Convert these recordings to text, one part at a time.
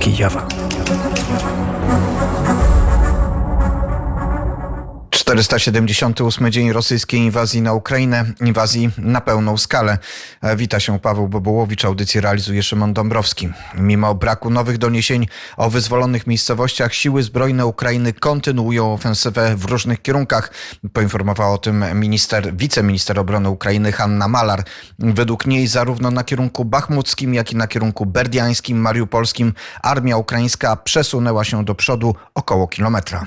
Kijowa. 478 dzień rosyjskiej inwazji na Ukrainę, inwazji na pełną skalę. E, Wita się Paweł Bobołowicz, audycję realizuje Szymon Dąbrowski. Mimo braku nowych doniesień o wyzwolonych miejscowościach, siły zbrojne Ukrainy kontynuują ofensywę w różnych kierunkach. Poinformowała o tym minister, wiceminister obrony Ukrainy Hanna Malar. Według niej zarówno na kierunku bachmuckim, jak i na kierunku berdiańskim, mariupolskim armia ukraińska przesunęła się do przodu około kilometra.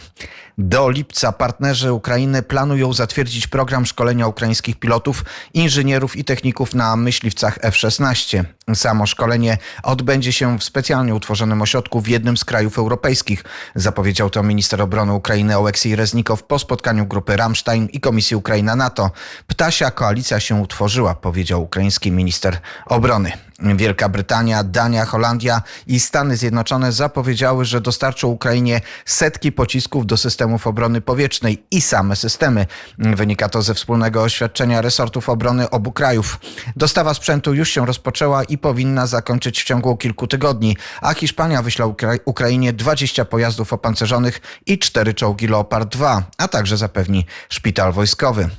Do lipca partnerzy Ukrainy planują zatwierdzić program szkolenia ukraińskich pilotów, inżynierów i techników na myśliwcach F-16. Samo szkolenie odbędzie się w specjalnie utworzonym ośrodku w jednym z krajów europejskich. Zapowiedział to minister obrony Ukrainy Oleksiej Reznikow po spotkaniu grupy Rammstein i Komisji Ukraina-NATO. Ptasia koalicja się utworzyła, powiedział ukraiński minister obrony. Wielka Brytania, Dania, Holandia i Stany Zjednoczone zapowiedziały, że dostarczą Ukrainie setki pocisków do systemów obrony powietrznej i same systemy. Wynika to ze wspólnego oświadczenia resortów obrony obu krajów. Dostawa sprzętu już się rozpoczęła i powinna zakończyć w ciągu kilku tygodni, a Hiszpania wyśle Ukra- Ukrainie 20 pojazdów opancerzonych i 4 czołgi Leopard 2, a także zapewni szpital wojskowy.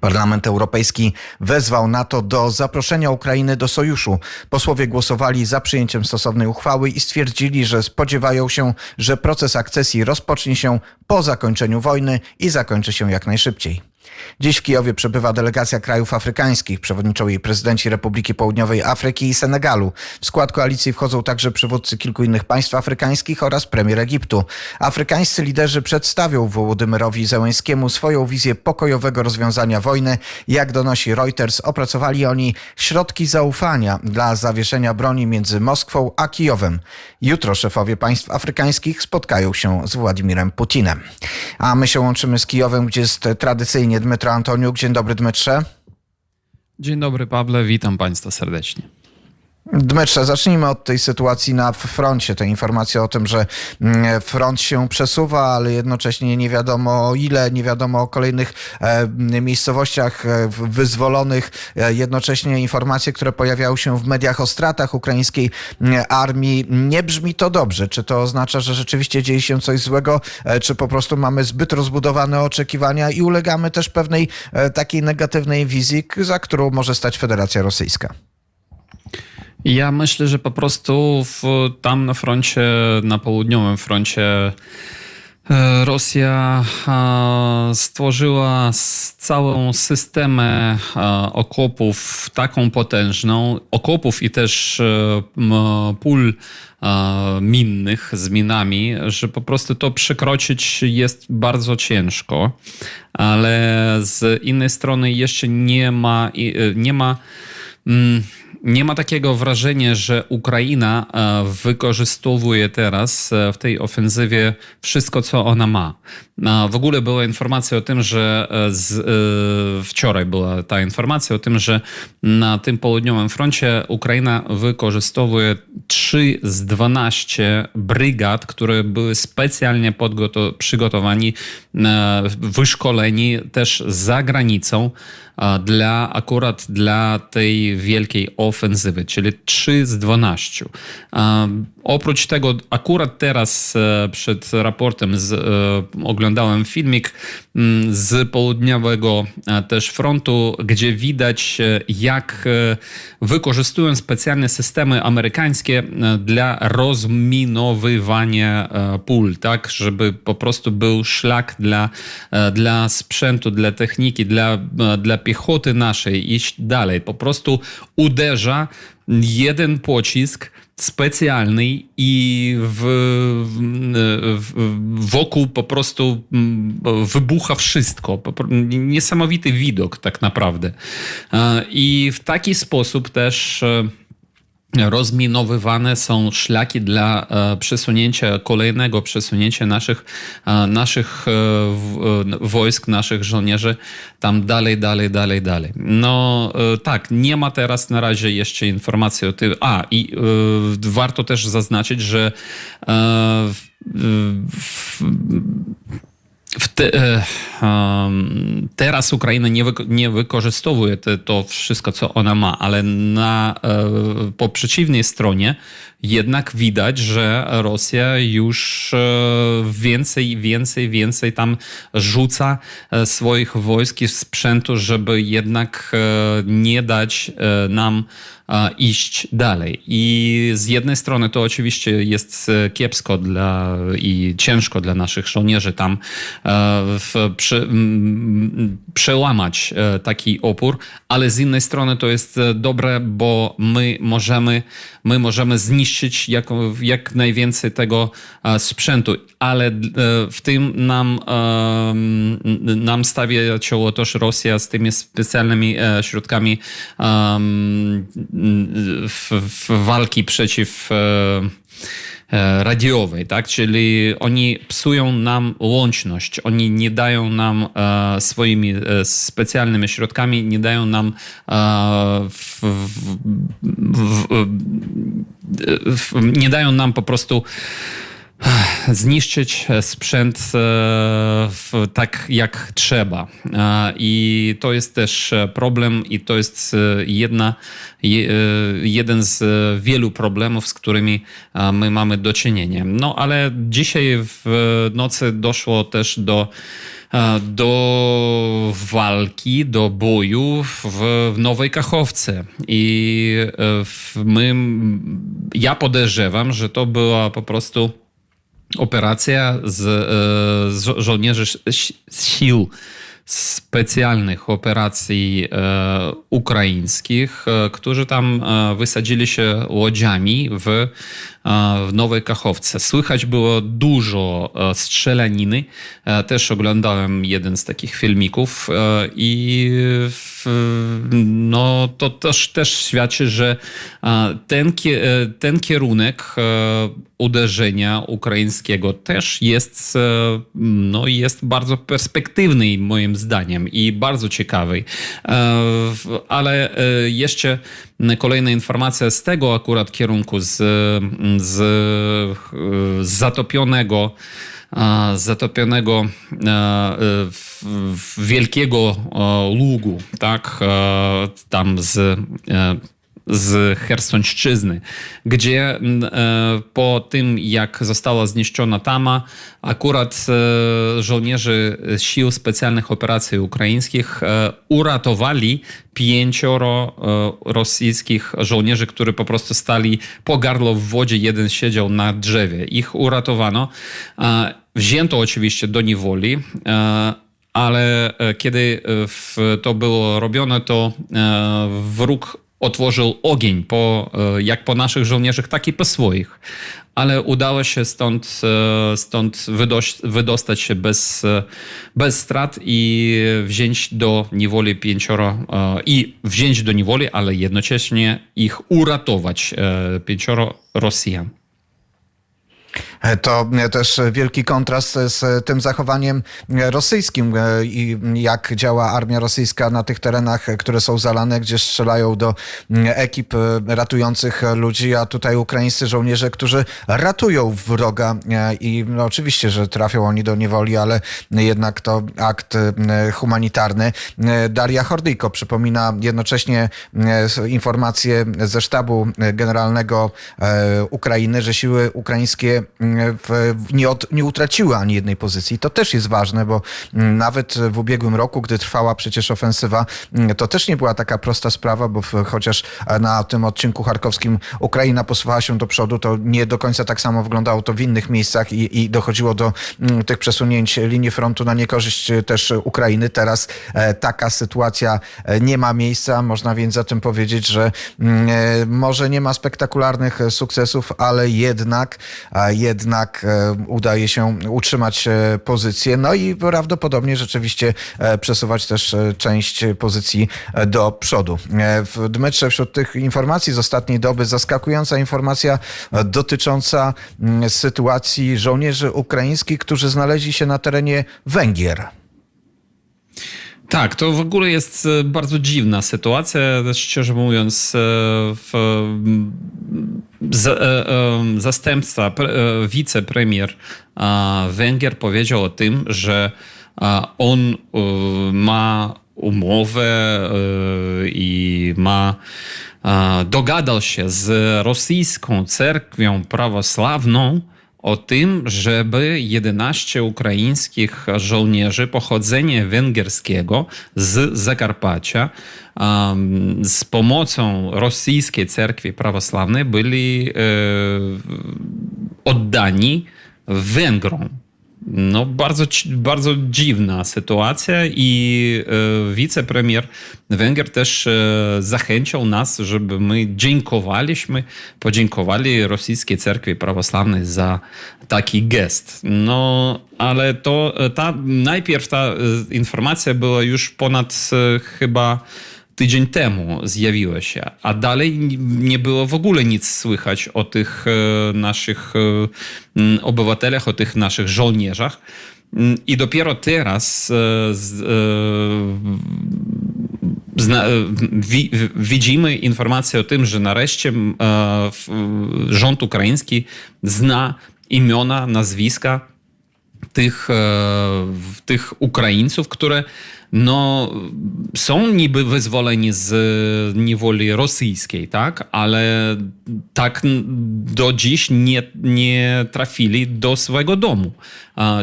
Parlament Europejski wezwał NATO do zaproszenia Ukrainy do sojuszu. Posłowie głosowali za przyjęciem stosownej uchwały i stwierdzili, że spodziewają się, że proces akcesji rozpocznie się po zakończeniu wojny i zakończy się jak najszybciej. Dziś w Kijowie przebywa delegacja krajów afrykańskich. Przewodniczą jej prezydenci Republiki Południowej Afryki i Senegalu. W skład koalicji wchodzą także przywódcy kilku innych państw afrykańskich oraz premier Egiptu. Afrykańscy liderzy przedstawią Wołodymyrowi Zełenskiemu swoją wizję pokojowego rozwiązania wojny. Jak donosi Reuters, opracowali oni środki zaufania dla zawieszenia broni między Moskwą a Kijowem. Jutro szefowie państw afrykańskich spotkają się z Władimirem Putinem. A my się łączymy z Kijowem, gdzie jest tradycyjnie Dmytro Antoniuk. Dzień dobry, Dmytrze. Dzień dobry, Pawle, witam Państwa serdecznie. Dmytrze, zacznijmy od tej sytuacji na froncie. Te informacje o tym, że mm, front się przesuwa, ale jednocześnie nie wiadomo o ile, nie wiadomo o kolejnych e, miejscowościach e, wyzwolonych. E, jednocześnie informacje, które pojawiały się w mediach o stratach ukraińskiej mm, armii. Nie brzmi to dobrze. Czy to oznacza, że rzeczywiście dzieje się coś złego, czy po prostu mamy zbyt rozbudowane oczekiwania i ulegamy też pewnej takiej negatywnej wizji, za którą może stać Federacja Rosyjska? Ja myślę, że po prostu w, tam na froncie, na południowym froncie e, Rosja e, stworzyła całą systemę e, okopów taką potężną, okopów i też pól minnych z minami, że po prostu to przekroczyć jest bardzo ciężko, ale z innej strony jeszcze nie ma, nie ma mm, nie ma takiego wrażenia, że Ukraina e, wykorzystuje teraz e, w tej ofensywie wszystko, co ona ma. A W ogóle była informacja o tym, że e, z, wczoraj była ta informacja o tym, że na tym południowym froncie Ukraina wykorzystuje 3 z 12 brygad, które były specjalnie przygotowani, wyszkoleni też za granicą dla akurat dla tej wielkiej ofensywy, czyli 3 z 12. A, Oprócz tego, akurat teraz e, przed raportem z, e, oglądałem filmik mm, z południowego e, też frontu, gdzie widać, jak wykorzystują specjalne systemy amerykańskie dla rozminowywania pól, tak, żeby po prostu był szlak dla, dla sprzętu, dla techniki, dla, dla piechoty naszej iść dalej. Po prostu uderza jeden pocisk specjalny i w, w, wokół po prostu mm, wybucha wszystko. Niesamowity widok tak naprawdę. I w taki sposób też e, rozminowywane są szlaki dla e, przesunięcia, kolejnego przesunięcia naszych, e, naszych e, wojsk, naszych żołnierzy tam dalej, dalej, dalej, dalej. No tak, nie ma teraz na razie jeszcze informacji o tym. A, i warto też zaznaczyć, że w- w te, em, teraz Ukraina nie, wyko- nie wykorzystuje te, to wszystko, co ona ma, ale na, e, po przeciwnej stronie jednak widać, że Rosja już e, więcej, więcej, więcej tam rzuca e, swoich wojsk i sprzętu, żeby jednak e, nie dać nam iść dalej. I z jednej strony to oczywiście jest kiepsko dla, i ciężko dla naszych żołnierzy tam w, przy, przełamać taki opór, ale z innej strony to jest dobre, bo my możemy, my możemy zniszczyć jak, jak najwięcej tego e, sprzętu, ale e, w tym nam, e, nam stawia czoło też Rosja z tymi specjalnymi środkami w, w walki przeciw radiowej, tak? Czyli oni psują nam łączność, oni nie dają nam e, swoimi e, specjalnymi środkami, nie dają nam e, w, w, w, nie dają nam po prostu zniszczyć sprzęt e, tak jak trzeba. E, I to jest też problem i to jest e, jedna, je, e, jeden z wielu problemów, z którymi e, my mamy do czynienia. No ale dzisiaj w nocy doszło też do e, do walki, do boju w, Nowej Kachowce. I e, my, ja podejrzewam, że to była po prostu operacja z, e, z żo- żołnierzy z sił specjalnych operacji e, ukraińskich, e, którzy tam wysadzili się łodziami w, w Nowej Kachowce. Słychać było dużo e, strzelaniny. E, też oglądałem jeden z takich filmików e, i no, to też, też świadczy, że ten, ten kierunek uderzenia ukraińskiego też jest, no, jest bardzo perspektywny moim zdaniem i bardzo ciekawy. Ale jeszcze kolejna informacja z tego akurat kierunku, z, z, z zatopionego a, zatopionego e, w, wielkiego e, lugu, tak, e, tam z, e, z Chersonszczyzny, gdzie m, e, po tym, jak została zniszczona Tama, akurat e, żołnierze Sił Specjalnych Operacji Ukraińskich e, uratowali pięcioro rosyjskich żołnierzy, którzy po prostu stali po gardło w wodzie, jeden siedział na drzewie. Ich uratowano. Wzięto oczywiście do niewoli, ale kiedy to było robione, to wróg otworzył ogień po, e, jak po naszych żołnierzach, tak i po swoich. Ale udało się stąd, e, stąd wydostać się bez, e, bez strat i wziąć do niewoli pięcioro i wziąć do niewoli, ale jednocześnie ich uratować pięcioro Rosjan. E, To e, też wielki kontrast z tym zachowaniem rosyjskim e, i jak działa armia rosyjska na tych terenach, które są zalane, gdzie strzelają do ekip ratujących ludzi, a tutaj ukraińscy żołnierze, którzy ratują wroga i no, oczywiście, że trafią oni do niewoli, ale jednak to akt humanitarny. Daria Hordyjko przypomina jednocześnie informacje ze sztabu generalnego Ukrainy, że siły ukraińskie w, nie, od, nie utraciły ani jednej pozycji. To też jest ważne, bo mm, nawet w ubiegłym roku, gdy trwała przecież ofensywa, mm, to też nie była taka prosta sprawa, bo w, chociaż na tym odcinku charkowskim Ukraina posuwała się do przodu, to nie do końca tak samo wyglądało to w innych miejscach i, i dochodziło do mm, tych przesunięć linii frontu na niekorzyść e, też Ukrainy. Teraz e, taka sytuacja e, nie ma miejsca. Można więc zatem powiedzieć, że e, może nie ma spektakularnych e, sukcesów, ale jednak, a jednak e, udaje się utrzymać e, pozycję. No i prawdopodobnie rzeczywiście e, przesuwać też część pozycji do przodu. W Dmytrze wśród tych informacji z ostatniej doby zaskakująca informacja dotycząca mm, sytuacji żołnierzy ukraińskich, którzy znaleźli się na terenie Węgier. Tak, to w ogóle jest e, bardzo dziwna sytuacja, szczerze mówiąc. e, W, za, e, zastępca, pre, wicepremier Węgier powiedział o tym, że on ma umowę i ma dogadał się z rosyjską cerkwią prawosławną żeby 11 ukraińskich żołnierzy pochodzenia węgierskiego z Zakarpacia um, z pomocą rosyjskiej cerkwi prawosławnej byli e, oddani Węgrom. No, bardzo, bardzo dziwna sytuacja i e, wicepremier Węgier też e, zachęcił nas, żeby my dziękowaliśmy, podziękowali rosyjskiej cerkwi prawosławnej za taki gest. No, ale to ta, najpierw ta e, informacja była już ponad e, chyba tydzień temu zjawiła się, a dalej nie było w ogóle nic słychać o tych e, naszych e, obywatelach, o tych naszych żołnierzach. Mm, I dopiero teraz e, widzimy informację o tym, że nareszcie rząd ukraiński zna imiona, nazwiska tych, e, tych Ukraińców, które no, są niby wyzwoleni z niewoli rosyjskiej, tak? ale tak do dziś nie, nie trafili do swojego domu.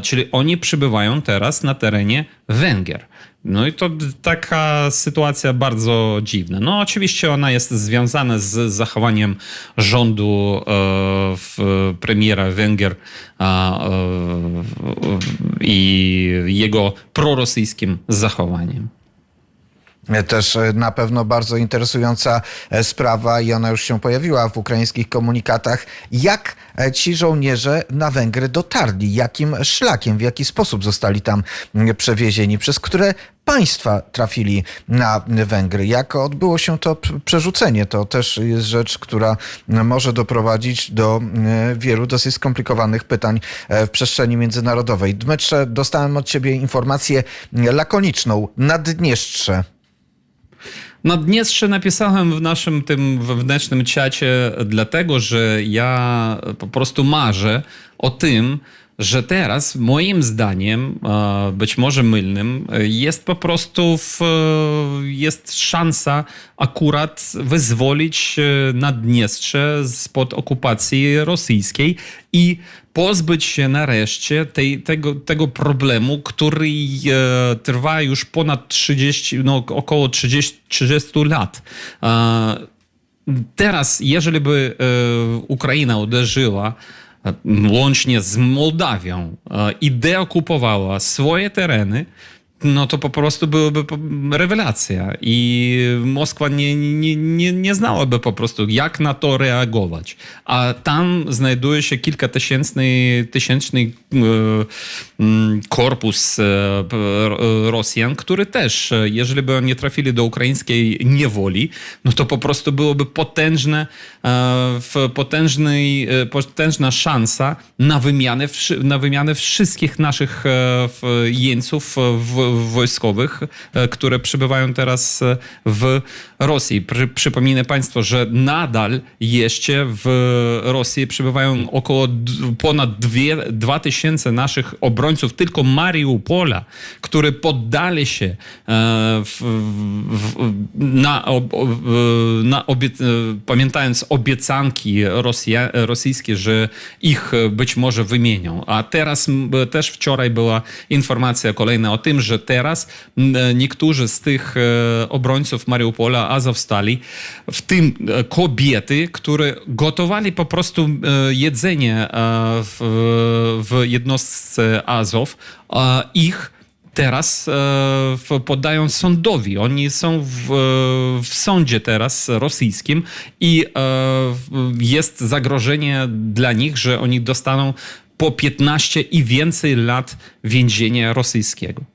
Czyli oni przybywają teraz na terenie Węgier. No i to taka sytuacja bardzo dziwna. No oczywiście ona jest związana z zachowaniem rządu e, premiera Węgier a, e, i jego prorosyjskim zachowaniem. Też e, na pewno bardzo interesująca e, sprawa i ona już się pojawiła w ukraińskich komunikatach. Jak e, ci żołnierze na Węgry dotarli? Jakim szlakiem, w jaki sposób zostali tam przewiezieni? Przez które państwa trafili na Węgry? Jak odbyło się to przerzucenie? To też jest rzecz, która może doprowadzić do m, wielu dosyć skomplikowanych pytań e, w przestrzeni międzynarodowej. Dmytrze, dostałem od ciebie informację lakoniczną. Naddniestrze. Naddniestrze napisałem w naszym tym wewnętrznym czacie, dlatego że ja po prostu marzę o tym, że teraz, moim zdaniem, e, być może mylnym, e, jest po prostu w, e, jest szansa akurat wyzwolić Naddniestrze spod okupacji rosyjskiej i pozbyć się nareszcie tej, tego, tego problemu, który trwa już ponad 30, no około 30, 30 lat. Teraz, jeżeli by Ukraina uderzyła łącznie z Mołdawią e, i deokupowała swoje tereny, no to po prostu byłaby po- rewelacja i Moskwa nie, nie, nie, nie znałaby po prostu, jak na to reagować. A tam znajduje się kilka tysięczny, tysięczny e, mm, korpus e, Rosjan, który też, e, jeżeli by oni trafili do ukraińskiej niewoli, no to po prostu byłoby potężne, potężnej, potężna szansa na wymianę, na wymianę wszystkich naszych jeńców w, wojskowych, e, które przybywają teraz e, w Rosji. Przy, przypominę Państwu, że nadal jeszcze w Rosji przybywają około ponad dwie, dwa tysiące naszych obrońców tylko Mariupola, które poddali się e, w, w, na, ob, na obie, pamiętając obiecanki Rosja, rosyjskie, że ich być może wymienią. A teraz też wczoraj była informacja kolejna o tym, że teraz m, niektórzy z tych e, obrońców Mariupola, Azowstali, w tym e, kobiety, które gotowali po prostu e, jedzenie e, w, w jednostce Azow, e, ich teraz e, poddają sądowi. Oni są w, w sądzie teraz rosyjskim i e, jest zagrożenie dla nich, że oni dostaną po 15 i więcej lat więzienia rosyjskiego.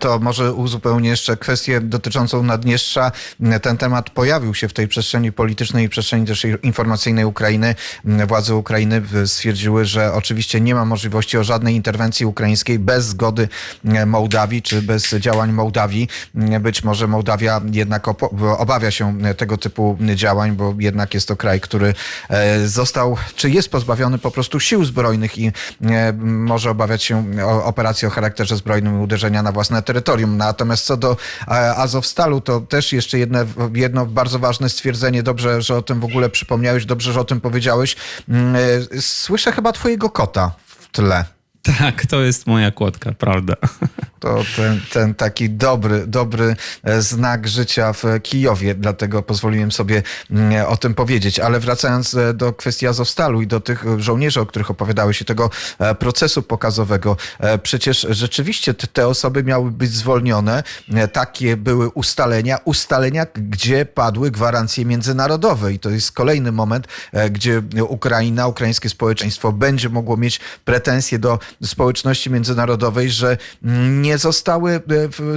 To może uzupełnię jeszcze kwestię dotyczącą Naddniestrza. Ten temat pojawił się w tej przestrzeni politycznej i przestrzeni też informacyjnej Ukrainy. Władze Ukrainy stwierdziły, że oczywiście nie ma możliwości o żadnej interwencji ukraińskiej bez zgody Mołdawii czy bez działań Mołdawii. Być może Mołdawia jednak obawia się tego typu działań, bo jednak jest to kraj, który e, został, czy jest pozbawiony po prostu sił zbrojnych i e, może obawiać się operacji o charakterze zbrojnym i uderzenia na własne terytorium. Natomiast co do e, Azowstalu, to też jeszcze jedno, jedno bardzo ważne stwierdzenie. Dobrze, że o tym w ogóle przypomniałeś, dobrze, że o tym powiedziałeś. Mm, słyszę chyba twojego kota w tle. Tak, to jest moja kłotka, prawda. To ten, ten taki dobry, dobry e, znak życia w Kijowie, dlatego pozwoliłem sobie mm, o tym powiedzieć. Ale wracając e, do kwestii Azowstalu i do tych żołnierzy, o których opowiadałeś i tego e, procesu pokazowego, przecież rzeczywiście te osoby miały być zwolnione. Takie były ustalenia, ustalenia, gdzie padły gwarancje międzynarodowe i to jest kolejny moment, gdzie Ukraina, ukraińskie społeczeństwo będzie mogło mieć pretensje do społeczności międzynarodowej, że nie nie zostały e,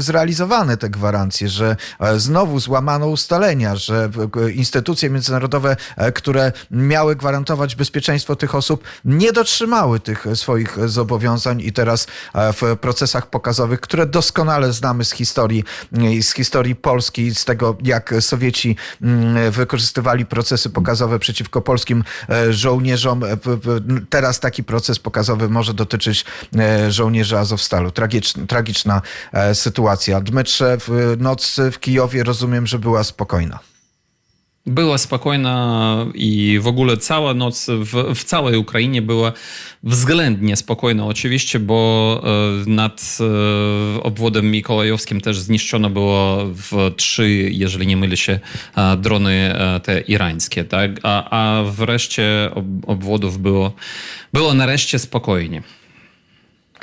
zrealizowane te gwarancje, że e, znowu złamano ustalenia, że instytucje międzynarodowe, e, które miały gwarantować bezpieczeństwo tych osób, nie dotrzymały tych swoich zobowiązań i teraz w procesach pokazowych, które doskonale znamy z historii, z historii Polski, z tego jak Sowieci mm, wykorzystywali procesy pokazowe przeciwko polskim żołnierzom. Teraz taki proces pokazowy może dotyczyć żołnierzy Azowstalu. Tragiczny, tragiczna e, sytuacja. Dmytrze, noc w Kijowie rozumiem, że była spokojna. Była spokojna i w ogóle cała noc w, w, całej Ukrainie była względnie spokojna, oczywiście, bo e, nad e, obwodem mikołajowskim też zniszczono było w trzy, jeżeli nie mylę się, drony te irańskie, tak? A, a wreszcie obwodów było, było nareszcie spokojnie.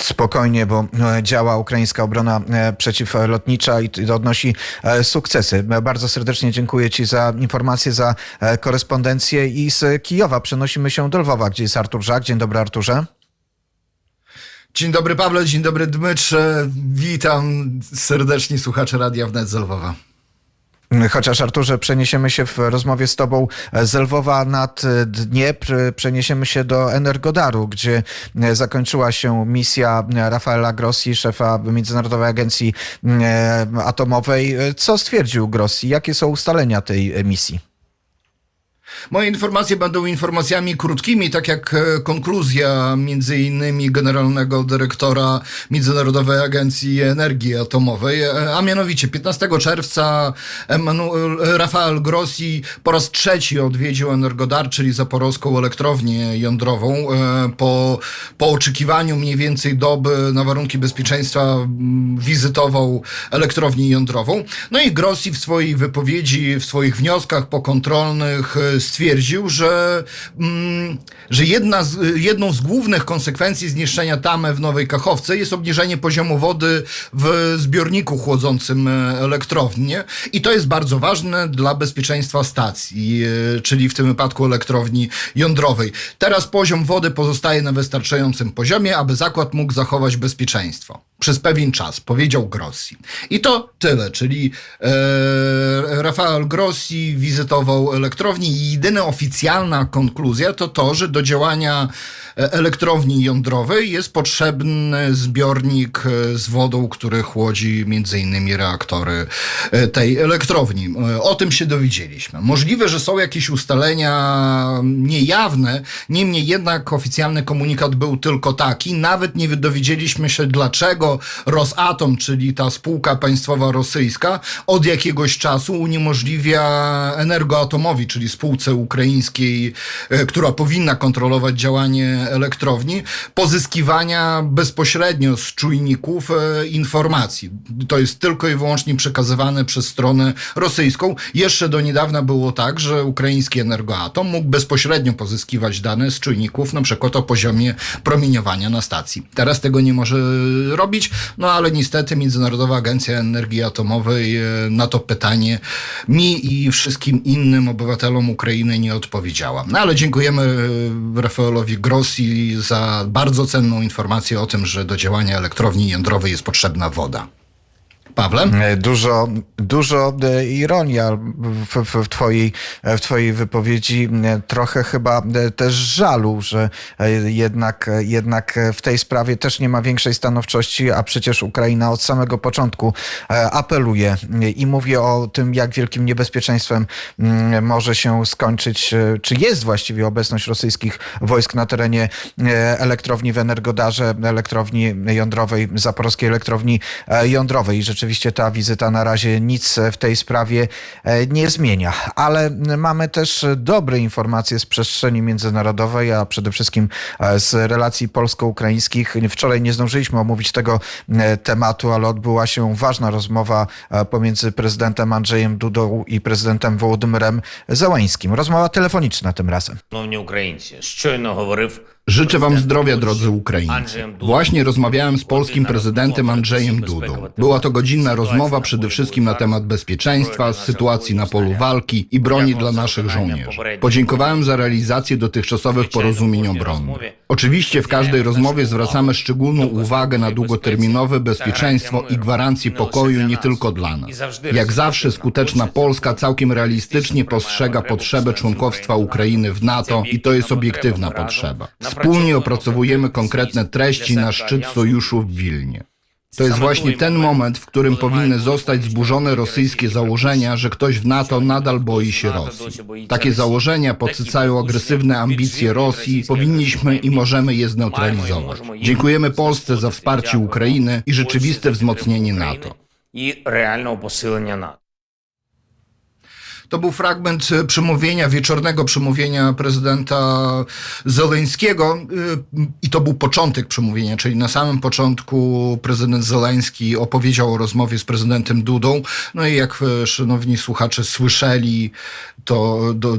Spokojnie, bo e, działa ukraińska obrona e, przeciwlotnicza i odnosi e, sukcesy. Bardzo serdecznie dziękuję Ci za informacje, za korespondencję i z Kijowa przenosimy się do Lwowa, gdzie jest Artur Żak. Dzień dobry Arturze. Dzień dobry Pawle, dzień dobry Dmytrze. Witam serdecznie słuchacze Radia Wnet z Lwowa. Chociaż Arturze, przeniesiemy się w rozmowie z Tobą z Lwowa nad Dniepr, przeniesiemy się do Energodaru, gdzie zakończyła się misja Rafaela Grossi, szefa Międzynarodowej Agencji Atomowej. Co stwierdził Grossi? Jakie są ustalenia tej misji? Moje informacje będą informacjami krótkimi, tak jak e, konkluzja między innymi generalnego dyrektora Międzynarodowej Agencji Energii Atomowej, e, a mianowicie 15 czerwca Emanuel, Rafael Grossi po raz trzeci odwiedził Energodar, czyli Zaporowską elektrownię jądrową. E, po, po oczekiwaniu mniej więcej doby na warunki bezpieczeństwa wizytował elektrownię jądrową. No i Grossi w swojej wypowiedzi, w swoich wnioskach pokontrolnych stwierdził, że, mm, że jedna z, jedną z głównych konsekwencji zniszczenia tamy w Nowej Kachowce jest obniżenie poziomu wody w zbiorniku chłodzącym e, elektrownię i to jest bardzo ważne dla bezpieczeństwa stacji, e, czyli w tym wypadku elektrowni jądrowej. Teraz poziom wody pozostaje na wystarczającym poziomie, aby zakład mógł zachować bezpieczeństwo przez pewien czas, powiedział Grossi. I to tyle, czyli e, Rafael Grossi wizytował elektrownię i jedyna oficjalna konkluzja to to, że do działania elektrowni jądrowej jest potrzebny zbiornik e, z wodą, który chłodzi między innymi reaktory e, tej elektrowni. O tym się dowiedzieliśmy. Możliwe, że są jakieś ustalenia niejawne, niemniej jednak oficjalny komunikat był tylko taki. Nawet nie dowiedzieliśmy się dlaczego Rosatom, czyli ta spółka państwowa rosyjska, od jakiegoś czasu uniemożliwia Energoatomowi, czyli spółce ukraińskiej, e, która powinna kontrolować działanie elektrowni, pozyskiwania bezpośrednio z czujników e, informacji. To jest tylko i wyłącznie przekazywane przez stronę rosyjską. Jeszcze do niedawna było tak, że ukraiński Energoatom mógł bezpośrednio pozyskiwać dane z czujników, na przykład o poziomie promieniowania na stacji. Teraz tego nie może robić zrobić, no ale niestety Międzynarodowa Agencja Energii Atomowej e, na to pytanie mi i wszystkim innym obywatelom Ukrainy nie odpowiedziała. No ale dziękujemy e, Rafaelowi Grossi za bardzo cenną informację o tym, że do działania elektrowni jądrowej jest potrzebna woda. Pawle? E, Dużo, dużo e, ironii w, w, w, twojej, e, w twojej wypowiedzi, trochę chyba też żalu, że jednak, jednak w tej sprawie też nie ma większej stanowczości, a przecież Ukraina od samego początku apeluje i mówi o tym, jak wielkim niebezpieczeństwem mm, może się skończyć, czy jest właściwie obecność rosyjskich wojsk na terenie elektrowni w Energodarze, elektrowni jądrowej, zaporowskiej elektrowni jądrowej. I rzeczywiście ta wizyta na razie nic w tej sprawie e, nie zmienia. Ale mamy też dobre informacje z przestrzeni międzynarodowej, a przede wszystkim e, z relacji polsko-ukraińskich. Wczoraj nie zdążyliśmy omówić tego e, tematu, ale odbyła się ważna rozmowa e, pomiędzy prezydentem Andrzejem Dudą i prezydentem Wołodymyrem Zełańskim. Rozmowa telefoniczna tym razem. Шановні українці, щойно говорив Życzę Wam zdrowia, drodzy Ukraińcy. Właśnie rozmawiałem z polskim prezydentem Andrzejem Dudą. Była to godzinna rozmowa przede wszystkim na temat bezpieczeństwa, sytuacji na polu walki i broni dla naszych żołnierzy. Podziękowałem za realizację dotychczasowych porozumień obronnych. Oczywiście w każdej rozmowie zwracamy szczególną uwagę na długoterminowe bezpieczeństwo i gwarancję pokoju nie tylko dla nas. Jak zawsze skuteczna Polska całkiem realistycznie postrzega potrzebę członkowstwa Ukrainy w NATO i to jest obiektywna potrzeba wspólnie opracowujemy konkretne treści na szczyt sojuszu w Wilnie. To jest właśnie ten moment, w którym powinny zostać zburzone rosyjskie założenia, że ktoś w NATO nadal boi się Rosji. Takie założenia podsycają agresywne ambicje Rosji, powinniśmy i możemy je zneutralizować. Dziękujemy Polsce za wsparcie Ukrainy i rzeczywiste wzmocnienie NATO. I realne posilenie NATO. To był fragment e, przemówienia, wieczornego przemówienia prezydenta Zeleńskiego y, i to był początek przemówienia, czyli na samym początku prezydent Zeleński opowiedział o rozmowie z prezydentem Dudą. No i jak e, szanowni słuchacze słyszeli, to do,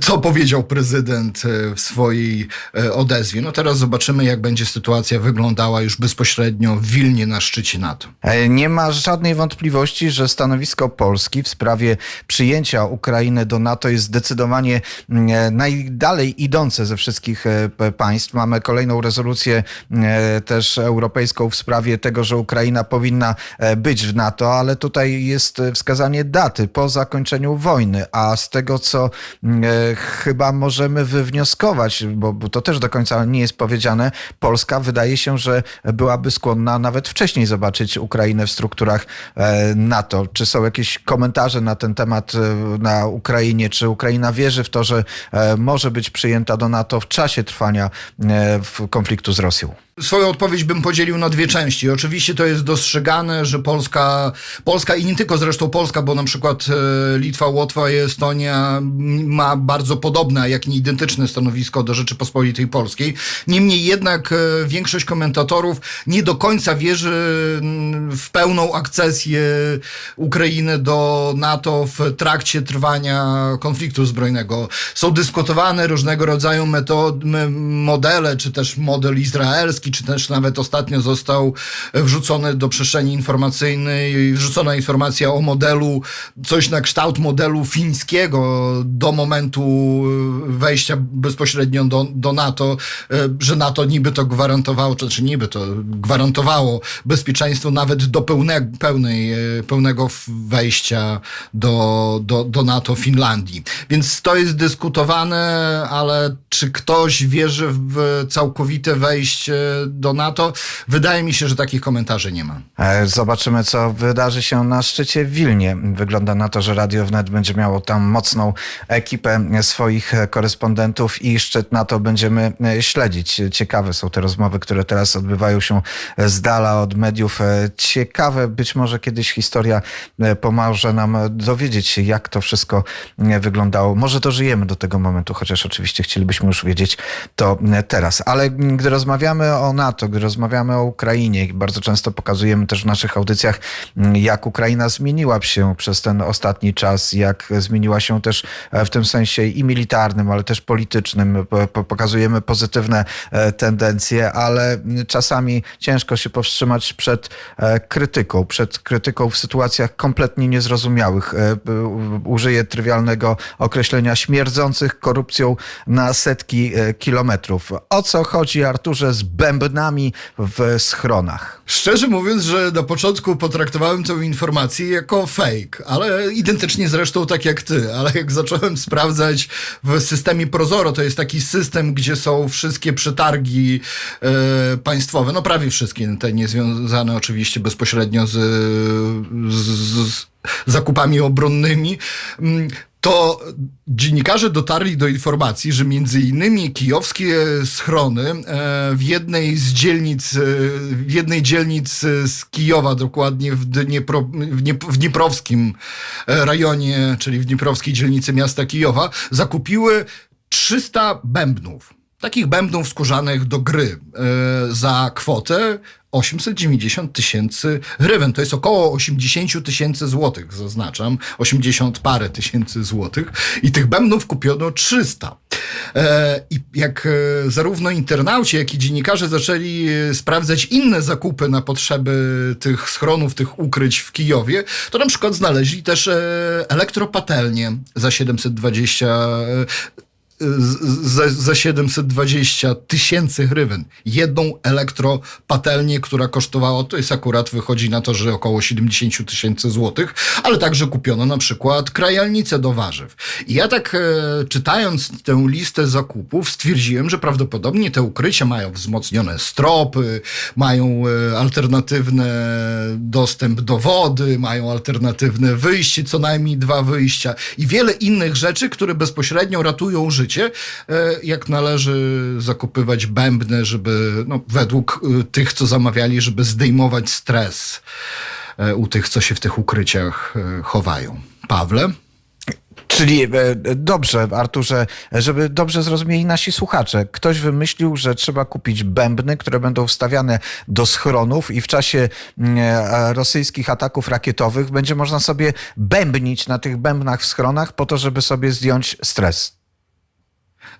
co powiedział prezydent e, w swojej e, odezwie. No teraz zobaczymy, jak będzie sytuacja wyglądała już bezpośrednio w Wilnie na szczycie NATO. E, Nie ma żadnej wątpliwości, że stanowisko Polski w sprawie przyjęcia Ukrainy do NATO jest zdecydowanie mm, e, najdalej idące ze wszystkich e, państw. Mamy kolejną rezolucję e, też europejską w sprawie tego, że Ukraina powinna być w NATO, ale tutaj jest wskazanie daty po zakończeniu wojny, a z tego, co mm, chyba możemy wywnioskować, bo, to też do końca nie jest powiedziane, Polska wydaje się, że byłaby skłonna nawet wcześniej zobaczyć Ukrainę w strukturach NATO. Czy są jakieś komentarze na ten temat e, na Ukrainie? Czy Ukraina wierzy w to, że e, może być przyjęta do NATO w czasie trwania e, konfliktu z Rosją? Swoją odpowiedź bym podzielił na dwie części. Oczywiście to jest dostrzegane, że Polska, Polska i nie tylko zresztą Polska, bo na przykład e, Litwa, Łotwa i Estonia ma bardzo podobne, jak nie identyczne stanowisko do Rzeczypospolitej Polskiej. Niemniej jednak e, większość komentatorów nie do końca wierzy w pełną akcesję Ukrainy do NATO w trakcie trwania konfliktu zbrojnego. Są dyskutowane różnego rodzaju metod, m- modele, czy też model izraelski, czy też nawet ostatnio został wrzucony do przestrzeni informacyjnej, wrzucona informacja o modelu, coś na kształt modelu fińskiego do momentu e, wejścia bezpośrednio do, do NATO, e, że NATO niby to gwarantowało, czy znaczy niby to gwarantowało bezpieczeństwo nawet do pełne, pełnej, e, pełnego wejścia do, do, do NATO Finlandii. Więc to jest dyskutowane, ale czy ktoś wierzy w całkowite wejście do NATO? Wydaje mi się, że takich komentarzy nie ma. E, Zobaczymy, co wydarzy się na szczycie w Wilnie. Wygląda na to, że Radio Wnet będzie miało tam mocną ekipę swoich korespondentów i szczyt NATO będziemy e, śledzić. Ciekawe są te rozmowy, które teraz odbywają się z dala od mediów. E, Ciekawe, być może kiedyś historia pomoże nam dowiedzieć się, jak to wszystko wyglądało. Może dożyjemy do tego momentu, chociaż oczywiście chcielibyśmy już wiedzieć to teraz. Ale gdy rozmawiamy o NATO, gdy rozmawiamy o Ukrainie, bardzo często pokazujemy też w naszych audycjach, mm, jak Ukraina zmieniła się przez ten ostatni czas, jak zmieniła się też e, w tym sensie i militarnym, ale też politycznym. Po- po- Pokazujemy pozytywne e, tendencje, ale mm, czasami ciężko się powstrzymać przed e, krytyką, przed krytyką w sytuacjach kompletnie niezrozumiałych. E, Użyję trywialnego określenia śmierdzących korupcją na setki e, kilometrów. O co chodzi, Arturze, z bębnami w schronach. Szczerze mówiąc, że na początku potraktowałem tę informację jako fake, ale identycznie zresztą tak jak ty, ale jak zacząłem sprawdzać w systemie Prozoro, to jest taki system, gdzie są wszystkie przetargi e, państwowe, no prawie wszystkie, te niezwiązane oczywiście bezpośrednio z, z, z zakupami obronnymi, mm, to dziennikarze dotarli do informacji, że między innymi kijowskie schrony e, w jednej z dzielnic, e, w jednej dzielnic e, z Kijowa, dokładnie w, Dniepro, w, Dniep- w Dnieprowskim rejonie, czyli w Dnieprowskiej dzielnicy miasta Kijowa, zakupiły 300 bębnów. Takich bębnów skórzanych do gry e, za kwotę 890 tysięcy hrywен. To jest około 80 tysięcy złotych, zaznaczam. 80 parę tysięcy złotych. I tych bębnów kupiono 300. E, I jak e, zarówno internauci, jak i dziennikarze zaczęli sprawdzać inne zakupy na potrzeby tych schronów, tych ukryć w Kijowie, to na przykład znaleźli też elektropatelnię za 720 e, z- za, za 720 tysięcy hrywен. Jedną elektropatelnię, która kosztowała, to jest akurat, wychodzi na to, że około 70 tysięcy złotych, ale także kupiono na przykład krajalnicę do warzyw. I ja tak e, czytając tę listę zakupów stwierdziłem, że prawdopodobnie te ukrycia mają wzmocnione stropy, mają e, alternatywny dostęp do wody, mają alternatywne wyjście, co najmniej dwa wyjścia i wiele innych rzeczy, które bezpośrednio ratują życie, e, jak należy zakupywać bębny, żeby no, według e, tych, co zamawiali, żeby zdejmować stres e, u tych, co się w tych ukryciach chowają. Pawle? Czyli dobrze, Arturze, żeby dobrze zrozumieli nasi słuchacze. Ktoś wymyślił, że trzeba kupić bębny, które będą wstawiane do schronów i w czasie mm, rosyjskich ataków rakietowych będzie można sobie bębnić na tych bębnach w schronach po to, żeby sobie zdjąć stres.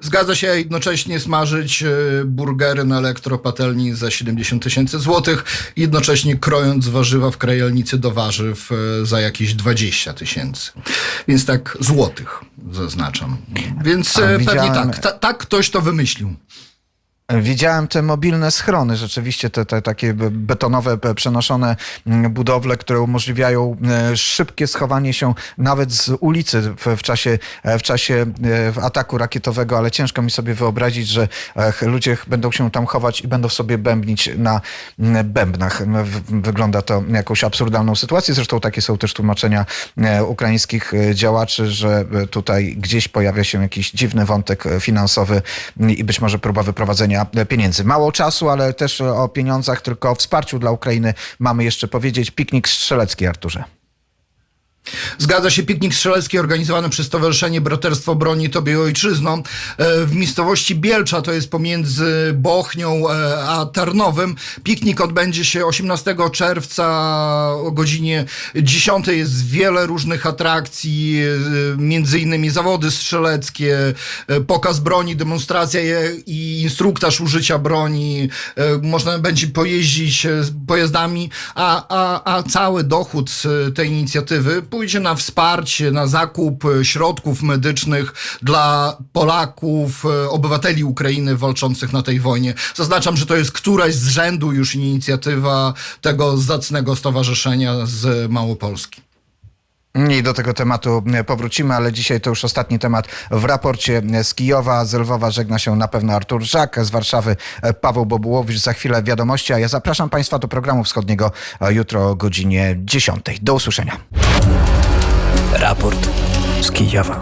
Zgadza się jednocześnie smażyć e, burgery na elektropatelni za 70 tysięcy złotych, jednocześnie krojąc warzywa w krajalnicy do warzyw e, za jakieś 20 tysięcy. Więc tak złotych zaznaczam. Więc e, pewnie tak, ta, tak ktoś to wymyślił. Widziałem te mobilne schrony, rzeczywiście te, te takie be- betonowe, be- przenoszone mm, budowle, które umożliwiają e, szybkie schowanie się nawet z ulicy w, w, czasie, e, w czasie e, ataku rakietowego, ale ciężko mi sobie wyobrazić, że ludzie będą się tam chować i będą sobie bębnić na bębnach. Wygląda to jakąś absurdalną sytuację. Zresztą takie są też tłumaczenia ukraińskich działaczy, że tutaj gdzieś pojawia się jakiś dziwny wątek finansowy i być może próba wyprowadzenia pieniędzy. Mało czasu, ale też o pieniądzach, tylko o wsparciu dla Ukrainy mamy jeszcze powiedzieć. Piknik strzelecki, Arturze. Zgadza się piknik strzelecki organizowany przez Stowarzyszenie Braterstwo Broni Tobie Ojczyzną e, w miejscowości Bielcza, to jest pomiędzy Bochnią e, a Tarnowem. Piknik odbędzie się 18 czerwca o godzinie 10. Jest wiele różnych atrakcji, e, między innymi zawody strzeleckie, pokaz broni, demonstracja i instruktaż użycia broni. Można będzie pojeździć pojazdami, a, a, a cały dochód z tej inicjatywy pójdzie na wsparcie, na zakup e, środków medycznych dla Polaków, e, obywateli Ukrainy walczących na tej wojnie. Zaznaczam, że to jest któraś z rzędu już inicjatywa tego zacnego stowarzyszenia z Małopolski. I do tego tematu e, powrócimy, ale dzisiaj to już ostatni temat w raporcie z Kijowa. Z Lwowa żegna się na pewno Artur Żak, z Warszawy e, Paweł Bobułowicz. Za chwilę wiadomości, a ja zapraszam Państwa do programu wschodniego e, jutro o godzinie 10. Do usłyszenia. Raport z Kijowa.